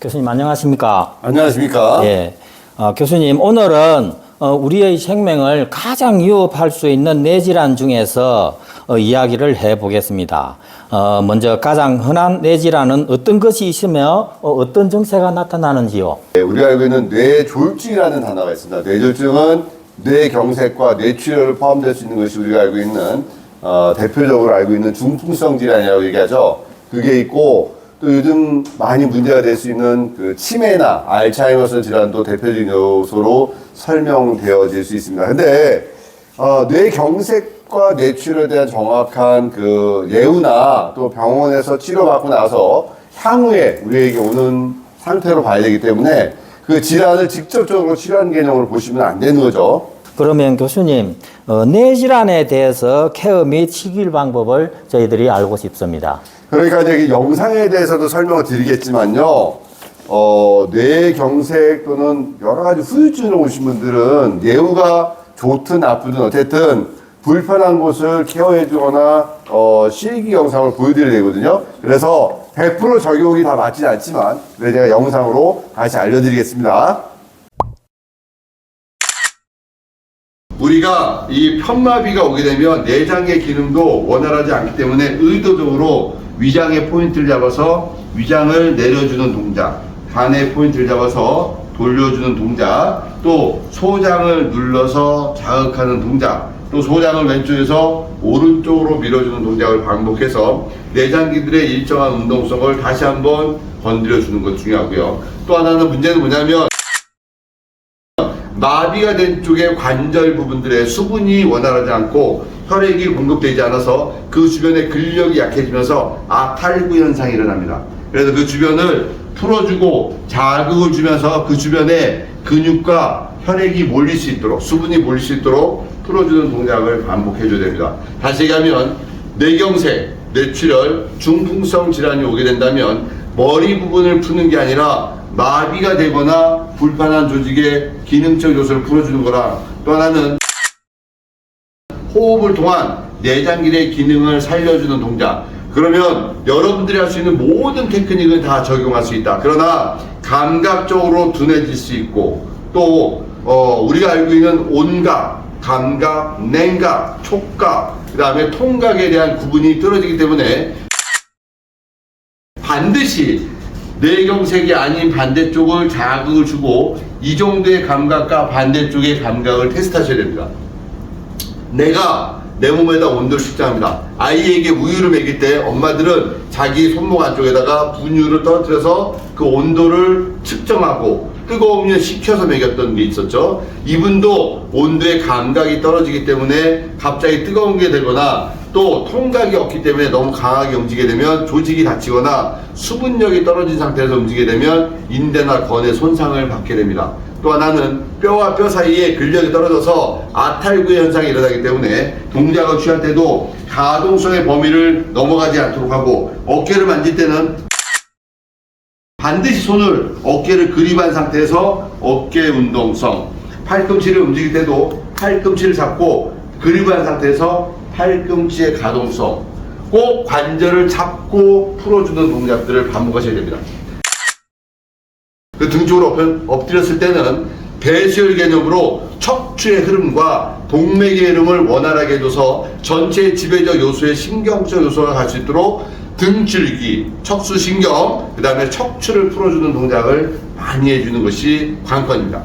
교수님 안녕하십니까? 안녕하십니까? 예. 어, 교수님 오늘은 어, 우리의 생명을 가장 위협할 수 있는 뇌질환 중에서 어, 이야기를 해보겠습니다. 어, 먼저 가장 흔한 뇌질환은 어떤 것이 있으며 어, 떤 증세가 나타나는지요? 네, 우리가 알고 있는 뇌졸중이라는 단어가 있습니다. 뇌졸중은 뇌경색과 뇌출혈을 포함될 수 있는 것이 우리가 알고 있는 어, 대표적으로 알고 있는 중풍성 질환이라고 얘기하죠. 그게 있고 또 요즘 많이 문제가 될 수 있는 그 치매나 알츠하이머스 질환도 대표적인 요소로 설명되어질 수 있습니다. 근데 어, 뇌경색과 뇌출혈에 대한 정확한 그 예후나 또 병원에서 치료받고 나서 향후에 우리에게 오는 상태로 봐야 되기 때문에 그 질환을 직접적으로 치료하는 개념으로 보시면 안 되는 거죠. 그러면 교수님 어, 뇌질환에 대해서 케어 및 치료일 방법을 저희들이 알고 싶습니다. 그러니까 이제 이 영상에 대해서도 설명을 드리겠지만요. 어, 뇌경색 또는 여러 가지 후유증을 오신 분들은 예후가 좋든 나쁘든 어쨌든 불편한 곳을 케어해 주거나 어, 실기 영상을 보여드려야 되거든요. 그래서 100% 적용이 다 맞진 않지만 그래 제가 영상으로 다시 알려드리겠습니다. 우리가 이 편마비가 오게 되면 내장의 기능도 원활하지 않기 때문에 의도적으로 위장의 포인트를 잡아서 위장을 내려주는 동작, 간의 포인트를 잡아서 돌려주는 동작, 또 소장을 눌러서 자극하는 동작, 또 소장을 왼쪽에서 오른쪽으로 밀어주는 동작을 반복해서 내장기들의 일정한 운동성을 다시 한번 건드려 주는 것 중요하고요. 또 하나는 문제는 뭐냐면 마비가 된 쪽의 관절 부분들의 수분이 원활하지 않고 혈액이 공급되지 않아서 그 주변의 근력이 약해지면서 아탈구 현상이 일어납니다. 그래서 그 주변을 풀어주고 자극을 주면서 그 주변에 근육과 혈액이 몰릴 수 있도록 수분이 몰릴 수 있도록 풀어주는 동작을 반복해줘야 됩니다. 다시 얘기하면 뇌경색, 뇌출혈, 중풍성 질환이 오게 된다면 머리 부분을 푸는 게 아니라 마비가 되거나 불편한 조직의 기능적 요소를 풀어주는 거라 또 하나는 호흡을 통한 내장길의 기능을 살려주는 동작. 그러면 여러분들이 할 수 있는 모든 테크닉을 다 적용할 수 있다. 그러나 감각적으로 둔해질 수 있고 또 어, 우리가 알고 있는 온각 감각, 냉각, 촉각 그 다음에 통각에 대한 구분이 떨어지기 때문에 반드시 뇌경색이 아닌 반대쪽을 자극을 주고 이 정도의 감각과 반대쪽의 감각을 테스트하셔야 됩니다. 내가 내 몸에다 온도를 측정합니다. 아이에게 우유를 먹일 때 엄마들은 자기 손목 안쪽에다가 분유를 떨어뜨려서 그 온도를 측정하고 뜨거우면 식혀서 먹였던 게 있었죠. 이분도 온도의 감각이 떨어지기 때문에 갑자기 뜨거운 게 되거나 또 통각이 없기 때문에 너무 강하게 움직이게 되면 조직이 다치거나 수분력이 떨어진 상태에서 움직이게 되면 인대나 건에 손상을 받게 됩니다. 또 하나는 뼈와 뼈 사이에 근력이 떨어져서 아탈구 현상이 일어나기 때문에 동작을 취할 때도 가동성의 범위를 넘어가지 않도록 하고 어깨를 만질 때는 반드시 손을 어깨를 그립한 상태에서 어깨 운동성 팔꿈치를 움직일 때도 팔꿈치를 잡고 그립한 상태에서 팔꿈치의 가동성 꼭 관절을 잡고 풀어주는 동작들을 반복하셔야 됩니다. 그 등 쪽으로 엎- 엎드렸을 때는 배수열 개념으로 척추의 흐름과 동맥의 흐름을 원활하게 해줘서 전체 지배적 요소의 신경적 요소가 갈 수 있도록 등줄기, 척수신경, 그 다음에 척추를 풀어주는 동작을 많이 해주는 것이 관건입니다.